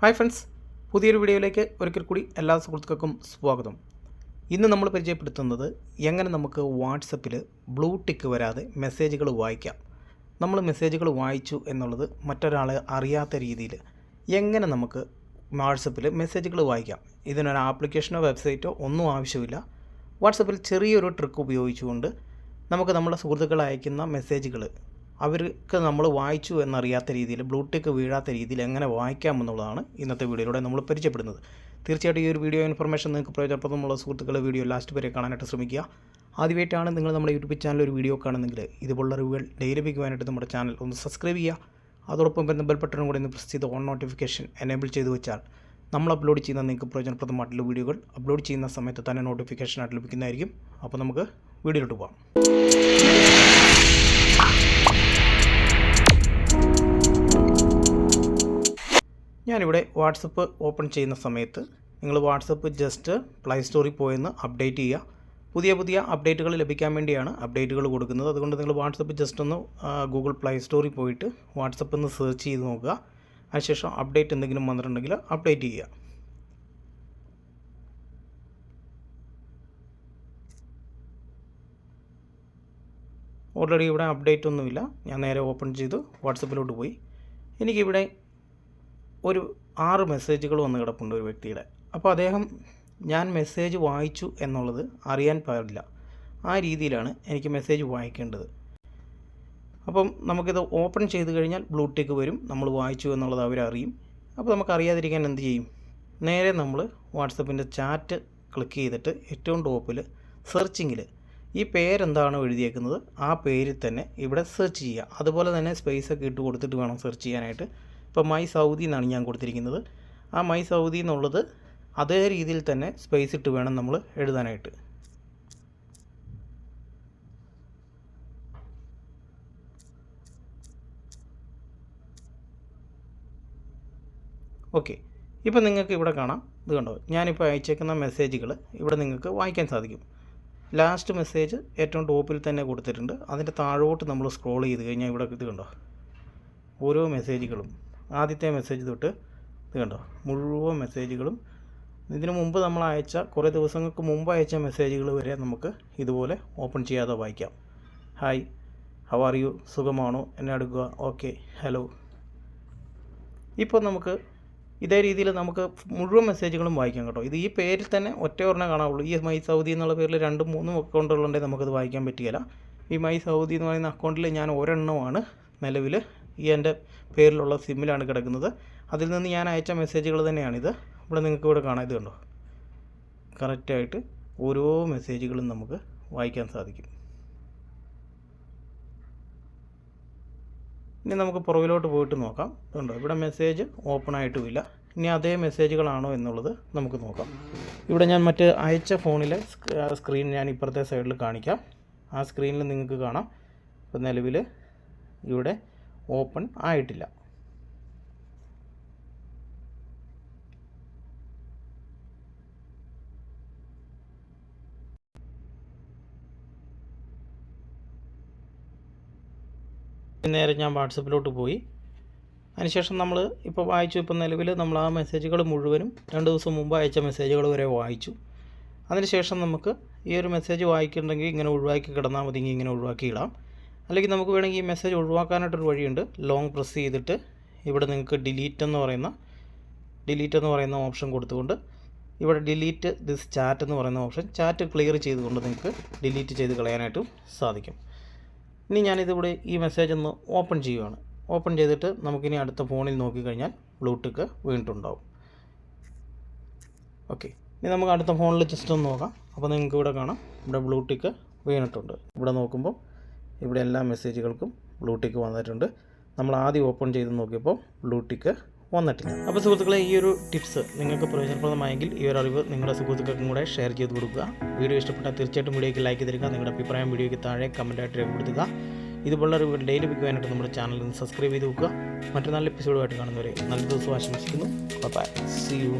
Hi friends പുതിയൊരു വീഡിയോയിലേക്ക് ഒരിക്കൽ കൂടി എല്ലാ സുഹൃത്തുക്കൾക്കും സ്വാഗതം. ഇന്ന് നമ്മൾ പരിചയപ്പെടുത്തുന്നത് എങ്ങനെ നമുക്ക് വാട്സപ്പിൽ ബ്ലൂ ടിക്ക് വരാതെ മെസ്സേജുകൾ വായിക്കാം. നമ്മൾ മെസ്സേജുകൾ വായിച്ചു എന്നുള്ളത് മറ്റൊരാളെ അറിയാത്ത രീതിയിൽ എങ്ങനെ നമുക്ക് വാട്സപ്പിൽ മെസ്സേജുകൾ വായിക്കാം. ഇതിനൊരു ആപ്ലിക്കേഷനോ വെബ്സൈറ്റോ ഒന്നും ആവശ്യമില്ല. വാട്സപ്പിൽ ചെറിയൊരു ട്രിക്ക് ഉപയോഗിച്ചുകൊണ്ട് നമുക്ക് നമ്മുടെ സുഹൃത്തുക്കൾ അയക്കുന്ന മെസ്സേജുകൾ അവർക്ക് നമ്മൾ വായിച്ചു എന്നറിയാത്ത രീതിയിൽ ബ്ലൂടിക്ക് വീഴാത്ത രീതിയിൽ എങ്ങനെ വായിക്കാമെന്നുള്ളതാണ് ഇന്നത്തെ വീഡിയോയിലൂടെ നമ്മൾ പരിചയപ്പെടുന്നത്. തീർച്ചയായിട്ടും ഈ ഒരു വീഡിയോ ഇൻഫർമേഷൻ നിങ്ങൾക്ക് പ്രയോജനപ്രദമുള്ള സുഹൃത്തുക്കളെ വീഡിയോ ലാസ്റ്റ് വരെ കാണാനായിട്ട് ശ്രമിക്കുക. ആദ്യമായിട്ടാണ് നിങ്ങൾ നമ്മുടെ യൂട്യൂബ് ചാനൽ ഒരു വീഡിയോ കാണുന്നെങ്കിൽ ഇതുപോലുള്ള അറിവുകൾ ഡെയിലി ലഭിക്കുവാനായിട്ട് നമ്മുടെ ചാനൽ ഒന്ന് സബ്സ്ക്രൈബ് ചെയ്യുക. അതോടൊപ്പം വരുന്ന ബെൽ ബട്ടണും കൂടി ഒന്ന് പ്രസ് ചെയ്ത് ഓൺ നോട്ടിഫിക്കേഷൻ എനേബിൾ ചെയ്ത് വെച്ചാൽ നമ്മൾ അപ്ലോഡ് ചെയ്യുന്ന നിങ്ങൾക്ക് പ്രയോജനപ്രദമായിട്ടുള്ള വീഡിയോകൾ അപ്ലോഡ് ചെയ്യുന്ന സമയത്ത് തന്നെ നോട്ടിഫിക്കേഷനായിട്ട് ലഭിക്കുന്നതായിരിക്കും. അപ്പോൾ നമുക്ക് വീഡിയോയിലോട്ട് പോകാം ഞാനിവിടെ വാട്സപ്പ് ഓപ്പൺ ചെയ്യുന്ന സമയത്ത് നിങ്ങൾ വാട്സപ്പ് ജസ്റ്റ് പ്ലേ സ്റ്റോറിൽ പോയെന്ന് അപ്ഡേറ്റ് ചെയ്യുക. പുതിയ പുതിയ അപ്ഡേറ്റുകൾ ലഭിക്കാൻ വേണ്ടിയാണ് അപ്ഡേറ്റുകൾ കൊടുക്കുന്നത്. അതുകൊണ്ട് നിങ്ങൾ വാട്സപ്പ് ജസ്റ്റ് ഒന്ന് ഗൂഗിൾ പ്ലേ സ്റ്റോറിൽ പോയിട്ട് വാട്സപ്പ് ഒന്ന് സെർച്ച് ചെയ്ത് നോക്കുക. അതിനുശേഷം അപ്ഡേറ്റ് എന്തെങ്കിലും വന്നിട്ടുണ്ടെങ്കിൽ അപ്ഡേറ്റ് ചെയ്യുക. ഓൾറെഡി ഇവിടെ അപ്ഡേറ്റ് ഒന്നുമില്ല. ഞാൻ നേരെ ഓപ്പൺ ചെയ്ത് വാട്സപ്പിലോട്ട് പോയി. എനിക്കിവിടെ ഒരു ആറ് മെസ്സേജുകൾ വന്ന് കിടപ്പുണ്ട് ഒരു വ്യക്തിയുടെ. അപ്പോൾ അദ്ദേഹം ഞാൻ മെസ്സേജ് വായിച്ചു എന്നുള്ളത് അറിയാൻ പാടില്ല. ആ രീതിയിലാണ് എനിക്ക് മെസ്സേജ് വായിക്കേണ്ടത്. അപ്പം നമുക്കിത് ഓപ്പൺ ചെയ്ത് കഴിഞ്ഞാൽ ബ്ലൂടെക്ക് വരും നമ്മൾ വായിച്ചു എന്നുള്ളത് അവരറിയും അപ്പോൾ നമുക്ക് അറിയാതിരിക്കാൻ എന്ത് ചെയ്യും? നേരെ നമ്മൾ വാട്സപ്പിന്റെ ചാറ്റ് ക്ലിക്ക് ചെയ്തിട്ട് ഏറ്റവും ടോപ്പിൽ സെർച്ചിങ്ങിൽ ഈ പേരെന്താണോ എഴുതിയേക്കുന്നത്? ആ പേരിൽ തന്നെ ഇവിടെ സെർച്ച് ചെയ്യുക. അതുപോലെ തന്നെ സ്പേസ് ഒക്കെ ഇട്ട് കൊടുത്തിട്ട് വേണം സെർച്ച് ചെയ്യാനായിട്ട്. ഇപ്പോൾ മൈ സൗദി എന്നാണ് ഞാൻ കൊടുത്തിരിക്കുന്നത്. ആ മൈ സൗദി എന്നുള്ളത് അതേ രീതിയിൽ തന്നെ സ്പേസ് ഇട്ട് വേണം നമ്മൾ എഴുതാനായിട്ട്. ഓക്കെ. ഇപ്പോൾ നിങ്ങൾക്ക് ഇവിടെ കാണാം. ഇത് കണ്ടോ? ഞാനിപ്പോൾ അയച്ചേക്കുന്ന മെസ്സേജുകൾ ഇവിടെ നിങ്ങൾക്ക് വായിക്കാൻ സാധിക്കും. ലാസ്റ്റ് മെസ്സേജ് ഏറ്റവും ടോപ്പിൽ തന്നെ കൊടുത്തിട്ടുണ്ട്. അതിന്റെ താഴോട്ട് നമ്മൾ സ്ക്രോൾ ചെയ്ത് കഴിഞ്ഞാൽ ഇവിടെ ഇത് കണ്ടോ? ഓരോ മെസ്സേജുകളും ആദ്യത്തെ മെസ്സേജ് തൊട്ട് ഇത് കണ്ടോ? മുഴുവൻ മെസ്സേജുകളും ഇതിനു മുമ്പ് നമ്മൾ അയച്ച കുറേ ദിവസങ്ങൾക്ക് മുമ്പ് അയച്ച മെസ്സേജുകൾ വരെ നമുക്ക് ഇതുപോലെ ഓപ്പൺ ചെയ്യാതെ വായിക്കാം. ഹായ് ഹവ് ആർ യു സുഖമാണോ? എന്നെ അടുക്കുക. ഓക്കെ ഹലോ ഇപ്പോൾ നമുക്ക് ഇതേ രീതിയിൽ നമുക്ക് മുഴുവൻ മെസ്സേജുകളും വായിക്കാം കേട്ടോ. ഇത് ഈ പേരിൽ തന്നെ ഒറ്റ ഒരെണ്ണം കാണാവുള്ളൂ. ഈ മൈ സൗദി എന്നുള്ള പേരിൽ രണ്ടും മൂന്നും അക്കൗണ്ടുകളുണ്ടെങ്കിൽ നമുക്കത് വായിക്കാൻ പറ്റുകയില്ല. ഈ മൈ സൗദി എന്ന് പറയുന്ന അക്കൗണ്ടിൽ ഞാൻ ഒരെണ്ണമാണ് നിലവിൽ ഈ എന്റെ പേരിലുള്ള സിമ്മിലാണ് കിടക്കുന്നത്. അതിൽ നിന്ന് ഞാൻ അയച്ച മെസ്സേജുകൾ തന്നെയാണിത്. ഇവിടെ നിങ്ങൾക്ക് ഇവിടെ കാണാം. ഇത് കണ്ടോ? കറക്റ്റായിട്ട് ഓരോ മെസ്സേജുകളും നമുക്ക് വായിക്കാൻ സാധിക്കും. ഇനി നമുക്ക് പുറകിലോട്ട് പോയിട്ട് നോക്കാം. ഉണ്ടോ ഇവിടെ മെസ്സേജ് ഓപ്പൺ ആയിട്ടുമില്ല. ഇനി അതേ മെസ്സേജുകളാണോ എന്നുള്ളത് നമുക്ക് നോക്കാം. ഇവിടെ ഞാൻ മറ്റ് അയച്ച ഫോണിലെ സ്ക്രീൻ ഞാൻ ഇപ്പുറത്തെ സൈഡിൽ കാണിക്കാം. ആ സ്ക്രീനിൽ നിങ്ങൾക്ക് കാണാം. ഇപ്പോൾ നിലവിൽ ഇവിടെ ഓപ്പൺ ആയിട്ടില്ല. നേരെ ഞാൻ വാട്സപ്പിലോട്ട് പോയി. അതിനുശേഷം നമ്മൾ ഇപ്പോൾ വായിച്ചു ഇപ്പോൾ നിലവിൽ നമ്മൾ ആ മെസ്സേജുകൾ മുഴുവനും രണ്ട് ദിവസം മുമ്പ് അയച്ച മെസ്സേജുകൾ വരെ വായിച്ചു. അതിനുശേഷം നമുക്ക് ഈ ഒരു മെസ്സേജ് വായിക്കുന്നുണ്ടെങ്കിൽ ഇങ്ങനെ ഒഴിവാക്കി കിടന്നാൽ മതി ഇങ്ങനെ ഒഴിവാക്കി ഇടാം. അല്ലെങ്കിൽ നമുക്ക് വേണമെങ്കിൽ ഈ മെസ്സേജ് ഒഴിവാക്കാനായിട്ടൊരു വഴിയുണ്ട്. ലോങ് പ്രസ് ചെയ്തിട്ട് ഇവിടെ നിങ്ങൾക്ക് ഡിലീറ്റ് എന്ന് പറയുന്ന ഡിലീറ്റ് എന്ന് പറയുന്ന ഓപ്ഷൻ കൊടുത്തുകൊണ്ട് ഇവിടെ ഡിലീറ്റ് ദിസ് ചാറ്റ് എന്ന് പറയുന്ന ഓപ്ഷൻ ചാറ്റ് ക്ലിയർ ചെയ്തുകൊണ്ട് നിങ്ങൾക്ക് ഡിലീറ്റ് ചെയ്ത് കളയാനായിട്ടും സാധിക്കും. ഇനി ഞാനിതിവിടെ ഈ മെസ്സേജ് ഒന്ന് ഓപ്പൺ ചെയ്യുകയാണ് ഓപ്പൺ ചെയ്തിട്ട് നമുക്കിനി അടുത്ത ഫോണിൽ നോക്കിക്കഴിഞ്ഞാൽ ബ്ലൂടിക്ക് വീണിട്ടുണ്ടാവും ഓക്കെ ഇനി നമുക്ക് അടുത്ത ഫോണിൽ ജസ്റ്റ് ഒന്ന് നോക്കാം. അപ്പോൾ നിങ്ങൾക്ക് ഇവിടെ കാണാം. ഇവിടെ ബ്ലൂടൂത്ത് വീണിട്ടുണ്ട്. ഇവിടെ നോക്കുമ്പോൾ ഇവിടെ എല്ലാ മെസ്സേജുകൾക്കും ബ്ലൂ ടിക്ക് വന്നിട്ടുണ്ട്. നമ്മൾ ആദ്യം ഓപ്പൺ ചെയ്ത് നോക്കിയപ്പോൾ ബ്ലൂ ടിക്ക് വന്നിട്ടില്ല. അപ്പോൾ സുഹൃത്തുക്കളെ ഈ ഒരു ടിപ്സ് നിങ്ങൾക്ക് പ്രയോജനപ്രദമായെങ്കിൽ ഈ ഒരു അറിവ് നിങ്ങളുടെ സുഹൃത്തുക്കൾക്കും കൂടെ ഷെയർ ചെയ്ത് കൊടുക്കുക. വീഡിയോ ഇഷ്ടപ്പെട്ടാൽ തീർച്ചയായിട്ടും വീഡിയോയ്ക്ക് ലൈക്ക് തരിക നിങ്ങളുടെ അഭിപ്രായം വീഡിയോയ്ക്ക് താഴെ കമന്റായിട്ട് രേഖപ്പെടുത്തുക. ഇതുപോലുള്ള അറിവുകൾ ഡെയിലി ലഭിക്കുവാനായിട്ട് നമ്മുടെ ചാനൽ ഒന്ന് സബ്സ്ക്രൈബ് ചെയ്ത് വെക്കുക. മറ്റു നല്ല എപ്പിസോഡുമായിട്ട് കാണുന്നവരെ നല്ല ദിവസം ആശംസിക്കുന്നു. By C U